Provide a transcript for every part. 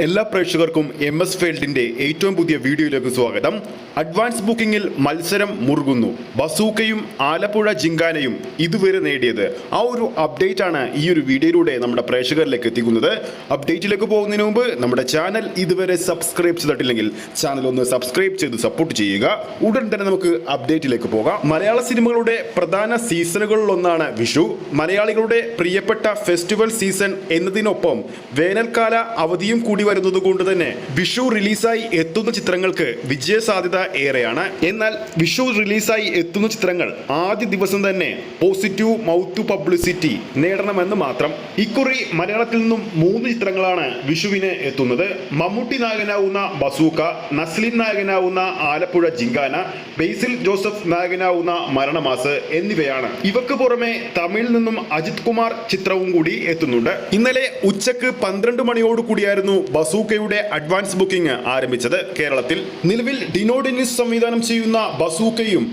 എല്ലാ പ്രേക്ഷകർക്കും M S ഫീൽഡിന്റെ ഏറ്റവും പുതിയ വീഡിയോയിലേക്ക് സ്വാഗതം. അഡ്വാൻസ് ബുക്കിംഗിൽ മത്സരം മുറുകുന്നു. ബസൂക്കയും ആലപ്പുഴ ജിങ്കാനയും ഇതുവരെ നേടിയത്. ആ ഒരു അപ്ഡേറ്റ് ആണ് ഈ ഒരു വീഡിയോയിലൂടെ നമ്മുടെ പ്രേക്ഷകരിലേക്ക് എത്തിക്കുന്നത്. അപ്ഡേറ്റിലേക്ക് പോകുന്നതിന് മുമ്പ് നമ്മുടെ ചാനൽ ഇതുവരെ സബ്സ്ക്രൈബ് ചെയ്തിട്ടില്ലെങ്കിൽ ചാനൽ ഒന്ന് സബ്സ്ക്രൈബ് ചെയ്ത് സപ്പോർട്ട് ചെയ്യുക. ഉടൻ തന്നെ നമുക്ക് അപ്ഡേറ്റിലേക്ക് പോകാം. മലയാള സിനിമകളുടെ പ്രധാന സീസണുകളിലൊന്നാണ് വിഷു. മലയാളികളുടെ പ്രിയപ്പെട്ട ഫെസ്റ്റിവൽ സീസൺ എന്നതിനൊപ്പം വേനൽക്കാല അവധിയും കൂടി വരുന്നത് കൊണ്ട് തന്നെ വിഷു റിലീസായി എത്തുന്ന ചിത്രങ്ങൾക്ക് വിജയ സാധ്യത ഏറെയാണ്. എന്നാൽ വിഷു റിലീസായി എത്തുന്ന ചിത്രങ്ങൾ ആദ്യ ദിവസം തന്നെ പോസിറ്റീവ് മൗത്ത് ടു പബ്ലിസിറ്റി നേടണമെന്ന് മാത്രം. ഇക്കുറി മലയാളത്തിൽ നിന്നും മൂന്ന് ചിത്രങ്ങളാണ് വിഷുവിന് എത്തുന്നത്. മമ്മൂട്ടി നായകനാവുന്ന ബസൂക്ക നസ്ലിൻ നായകനാവുന്ന ആലപ്പുഴ ജിങ്കാന ബേസിൽ ജോസഫ് നായകനാവുന്ന മരണമാസ് എന്നിവയാണ്. ഇവക്ക് പുറമെ തമിഴിൽ നിന്നും അജിത് കുമാർ ചിത്രവും കൂടി എത്തുന്നുണ്ട്. ഇന്നലെ ഉച്ചയ്ക്ക് പന്ത്രണ്ട് മണിയോട് കൂടിയായിരുന്നു ബസൂക്കയുടെ അഡ്വാൻസ് ബുക്കിംഗ് ആരംഭിച്ചത് കേരളത്തിൽ. നിലവിൽ ഡിനോഡിനിസ് സംവിധാനം ചെയ്യുന്ന ബസൂക്കയും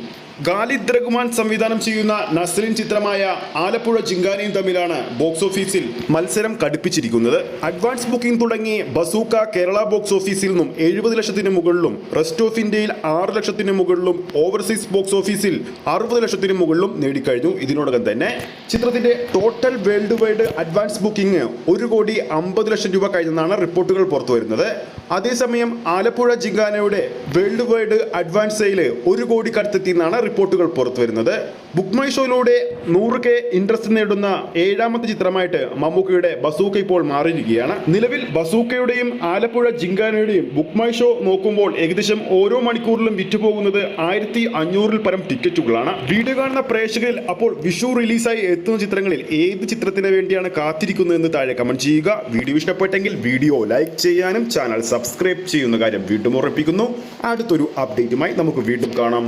ഖാലിദ് റഹ്മാൻ സംവിധാനം ചെയ്യുന്ന നസ്ലിൻ ചിത്രമായ ആലപ്പുഴ ജിങ്കാനയും തമ്മിലാണ് ബോക്സ് ഓഫീസിൽ മത്സരം കടുപ്പിച്ചിരിക്കുന്നത്. അഡ്വാൻസ് ബുക്കിംഗ് തുടങ്ങി ബസൂക്ക കേരള ബോക്സ് ഓഫീസിൽ നിന്നും എഴുപത് ലക്ഷത്തിന് മുകളിലും റെസ്റ്റ് ഓഫ് ഇന്ത്യയിൽ ആറ് ലക്ഷത്തിന് മുകളിലും ഓവർസീസ് ബോക്സ് ഓഫീസിൽ അറുപത് ലക്ഷത്തിന് മുകളിലും നേടിക്കഴിഞ്ഞു. ഇതിനോടകം തന്നെ ചിത്രത്തിന്റെ total world wide advance booking ഒരു കോടി അമ്പത് ലക്ഷം രൂപ കഴിഞ്ഞെന്നാണ് റിപ്പോർട്ടുകൾ പുറത്തു വരുന്നത്. അതേസമയം ആലപ്പുഴ ജിങ്കാനയുടെ വേൾഡ് വൈഡ് അഡ്വാൻസ് സെയിൽ ഒരു കോടി കടത്തെത്തി എന്നാണ് റിപ്പോർട്ടുകൾ പുറത്തു വരുന്നത്. ബുക്ക് മൈ ഷോയിലൂടെ നൂറ് കെ ഇൻട്രസ്റ്റ് നേടുന്ന ഏഴാമത്തെ ചിത്രമായിട്ട് മമ്മൂക്കയുടെ ബസൂക്ക ഇപ്പോൾ മാറിയിരിക്കുകയാണ്. നിലവിൽ ബസൂക്കയുടെയും ആലപ്പുഴ ജിങ്കാനയുടെയും ബുക്ക് മൈ ഷോ നോക്കുമ്പോൾ ഏകദേശം ഓരോ മണിക്കൂറിലും വിറ്റുപോകുന്നത് ആയിരത്തി അഞ്ഞൂറിൽ പരം ടിക്കറ്റുകളാണ്. വീഡിയോ കാണുന്ന പ്രേക്ഷകരിൽ അപ്പോൾ വിഷു റിലീസായി എത്തുന്ന ചിത്രങ്ങളിൽ ഏത് ചിത്രത്തിന് വേണ്ടിയാണ് കാത്തിരിക്കുന്നതെന്ന് താഴെ കമന്റ് ചെയ്യുക. വീഡിയോ ഇഷ്ടപ്പെട്ടെങ്കിൽ വീഡിയോ ലൈക്ക് ചെയ്യാനും ചാനൽ സബ്സ്ക്രൈബ് ചെയ്യുന്ന കാര്യം വീണ്ടും ഉറപ്പിക്കുന്നു. അടുത്തൊരു അപ്ഡേറ്റുമായി നമുക്ക് വീണ്ടും കാണാം.